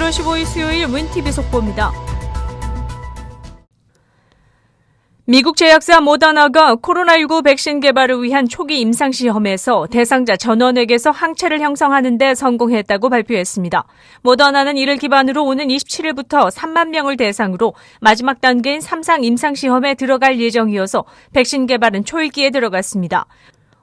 11월 15일 수요일 윈티비 속보입니다. 미국 제약사 모더나가 코로나19 백신 개발을 위한 초기 임상 시험에서 대상자 전원에게서 항체를 형성하는 데 성공했다고 발표했습니다. 모더나는 이를 기반으로 오는 27일부터 3만 명을 대상으로 마지막 단계인 3상 임상 시험에 들어갈 예정이어서 백신 개발은 초일기에 들어갔습니다.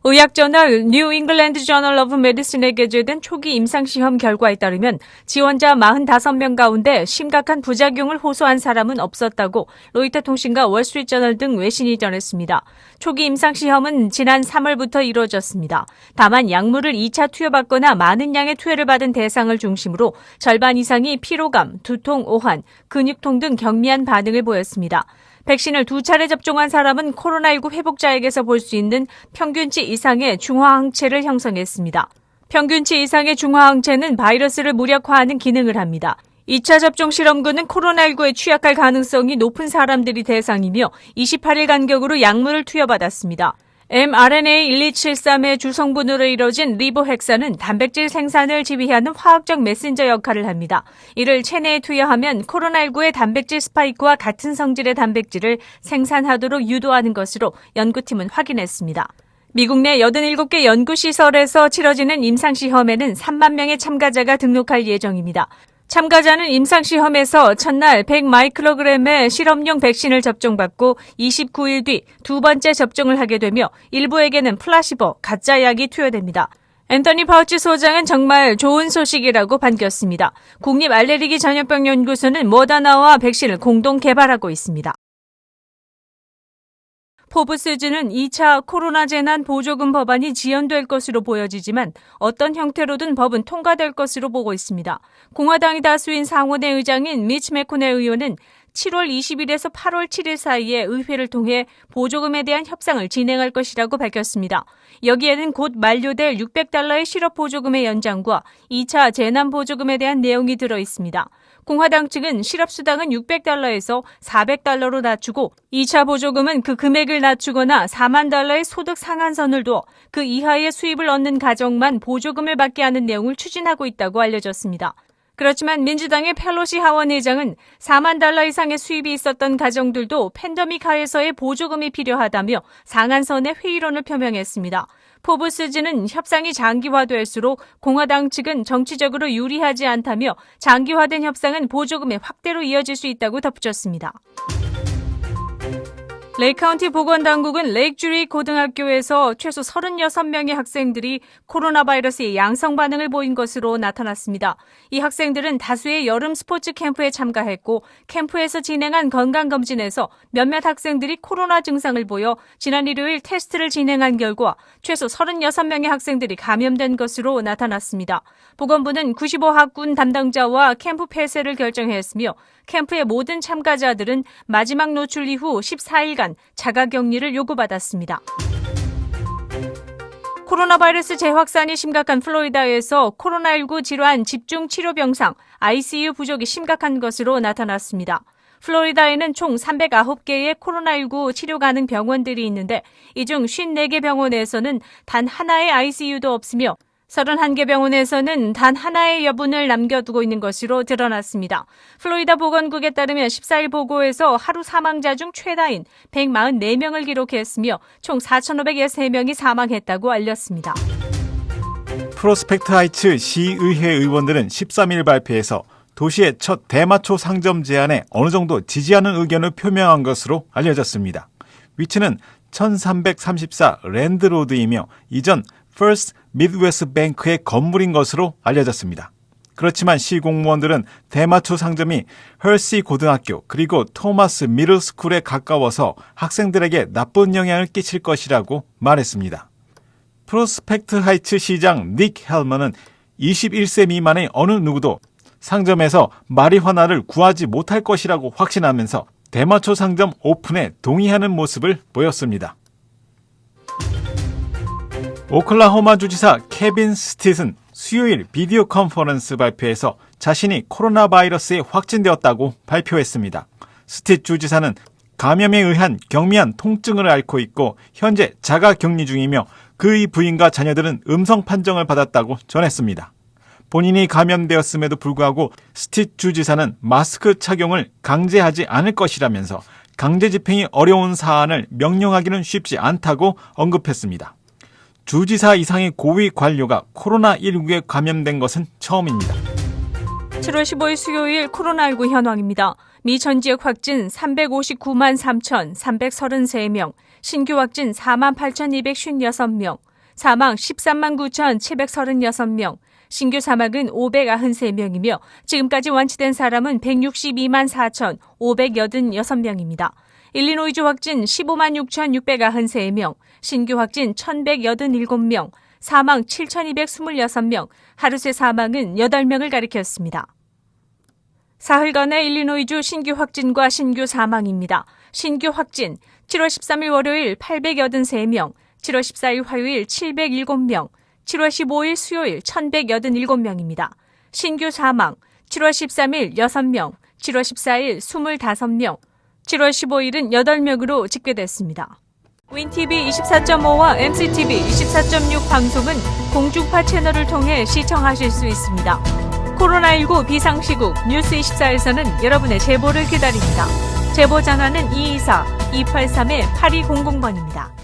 의학저널 뉴 잉글랜드 저널 오브 메디슨에 게재된 초기 임상시험 결과에 따르면 지원자 45명 가운데 심각한 부작용을 호소한 사람은 없었다고 로이터 통신과 월스트리트저널 등 외신이 전했습니다. 초기 임상시험은 지난 3월부터 이루어졌습니다. 다만 약물을 2차 투여받거나 많은 양의 투여를 받은 대상을 중심으로 절반 이상이 피로감, 두통, 오한, 근육통 등 경미한 반응을 보였습니다. 백신을 두 차례 접종한 사람은 코로나19 회복자에게서 볼 수 있는 평균치 이상의 중화항체를 형성했습니다. 평균치 이상의 중화항체는 바이러스를 무력화하는 기능을 합니다. 2차 접종 실험군은 코로나19에 취약할 가능성이 높은 사람들이 대상이며 28일 간격으로 약물을 투여받았습니다. mRNA1273의 주성분으로 이뤄진 리보헥사는 단백질 생산을 지휘하는 화학적 메신저 역할을 합니다. 이를 체내에 투여하면 코로나19의 단백질 스파이크와 같은 성질의 단백질을 생산하도록 유도하는 것으로 연구팀은 확인했습니다. 미국 내 87개 연구시설에서 치러지는 임상시험에는 3만 명의 참가자가 등록할 예정입니다. 참가자는 임상시험에서 첫날 100마이크로그램의 실험용 백신을 접종받고 29일 뒤 두 번째 접종을 하게 되며 일부에게는 플라시보, 가짜 약이 투여됩니다. 앤터니 파우치 소장은 정말 좋은 소식이라고 반겼습니다. 국립 알레르기 전염병 연구소는 모더나와 백신을 공동 개발하고 있습니다. 포브스즈는 2차 코로나 재난 보조금 법안이 지연될 것으로 보여지지만 어떤 형태로든 법은 통과될 것으로 보고 있습니다. 공화당이 다수인 상원의 의장인 미치 메코네 의원은 7월 20일에서 8월 7일 사이에 의회를 통해 보조금에 대한 협상을 진행할 것이라고 밝혔습니다. 여기에는 곧 만료될 600달러의 실업 보조금의 연장과 2차 재난 보조금에 대한 내용이 들어 있습니다. 공화당 측은 실업수당은 600달러에서 400달러로 낮추고 2차 보조금은 그 금액을 낮추거나 4만 달러의 소득 상한선을 두어 그 이하의 수입을 얻는 가정만 보조금을 받게 하는 내용을 추진하고 있다고 알려졌습니다. 그렇지만 민주당의 펠로시 하원 의장은 4만 달러 이상의 수입이 있었던 가정들도 팬더믹 하에서의 보조금이 필요하다며 상한선의 회의론을 표명했습니다. 포브스즈는 협상이 장기화될수록 공화당 측은 정치적으로 유리하지 않다며 장기화된 협상은 보조금의 확대로 이어질 수 있다고 덧붙였습니다. 레이카운티 보건당국은 레이크주리 고등학교에서 최소 36명의 학생들이 코로나 바이러스의 양성 반응을 보인 것으로 나타났습니다. 이 학생들은 다수의 여름 스포츠 캠프에 참가했고 캠프에서 진행한 건강검진에서 몇몇 학생들이 코로나 증상을 보여 지난 일요일 테스트를 진행한 결과 최소 36명의 학생들이 감염된 것으로 나타났습니다. 보건부는 95학군 담당자와 캠프 폐쇄를 결정했으며 캠프의 모든 참가자들은 마지막 노출 이후 14일간 자가 격리를 요구받았습니다. 코로나 바이러스 재확산이 심각한 플로리다에서 코로나19 질환 집중 치료 병상 ICU 부족이 심각한 것으로 나타났습니다. 플로리다에는 총 309개의 코로나19 치료 가능 병원들이 있는데 이 중 54개 병원에서는 단 하나의 ICU도 없으며 31개 병원에서는 단 하나의 여분을 남겨두고 있는 것으로 드러났습니다. 플로리다 보건국에 따르면 14일 보고에서 하루 사망자 중 최다인 144명을 기록했으며 총 4,563명이 사망했다고 알렸습니다. 프로스펙트 하이츠 시의회 의원들은 13일 발표에서 도시의 첫 대마초 상점 제안에 어느 정도 지지하는 의견을 표명한 것으로 알려졌습니다. 위치는 1334 랜드로드이며 이전 퍼스트 미드웨스트 뱅크의 건물인 것으로 알려졌습니다. 그렇지만 시 공무원들은 대마초 상점이 헐시 고등학교 그리고 토마스 미들스쿨에 가까워서 학생들에게 나쁜 영향을 끼칠 것이라고 말했습니다. 프로스펙트 하이츠 시장 닉 헬먼은 21세 미만의 어느 누구도 상점에서 마리화나를 구하지 못할 것이라고 확신하면서 대마초 상점 오픈에 동의하는 모습을 보였습니다. 오클라호마 주지사 케빈 스티슨 수요일 비디오 컨퍼런스 발표에서 자신이 코로나 바이러스에 확진되었다고 발표했습니다. 스티트 주지사는 감염에 의한 경미한 통증을 앓고 있고 현재 자가 격리 중이며 그의 부인과 자녀들은 음성 판정을 받았다고 전했습니다. 본인이 감염되었음에도 불구하고 스틱 주지사는 마스크 착용을 강제하지 않을 것이라면서 강제 집행이 어려운 사안을 명령하기는 쉽지 않다고 언급했습니다. 주지사 이상의 고위 관료가 코로나19에 감염된 것은 처음입니다. 7월 15일 수요일 코로나19 현황입니다. 미 전 지역 확진 359만 3,333명, 신규 확진 4만 8,256명, 사망 13만 9,736명, 신규 사망은 593명이며 지금까지 완치된 사람은 162만 4,586명입니다. 일리노이주 확진 15만 6,693명, 신규 확진 1,187명, 사망 7,226명, 하루 새 사망은 8명을 가리켰습니다. 사흘간의 일리노이주 신규 확진과 신규 사망입니다. 신규 확진 7월 13일 월요일 883명, 7월 14일 화요일 707명, 7월 15일 수요일 1187명입니다. 신규 사망 7월 13일 6명, 7월 14일 25명, 7월 15일은 8명으로 집계됐습니다. 윈TV 24.5와 MCTV 24.6 방송은 공중파 채널을 통해 시청하실 수 있습니다. 코로나19 비상시국 뉴스24에서는 여러분의 제보를 기다립니다. 제보 전화는 224-283-8200번입니다.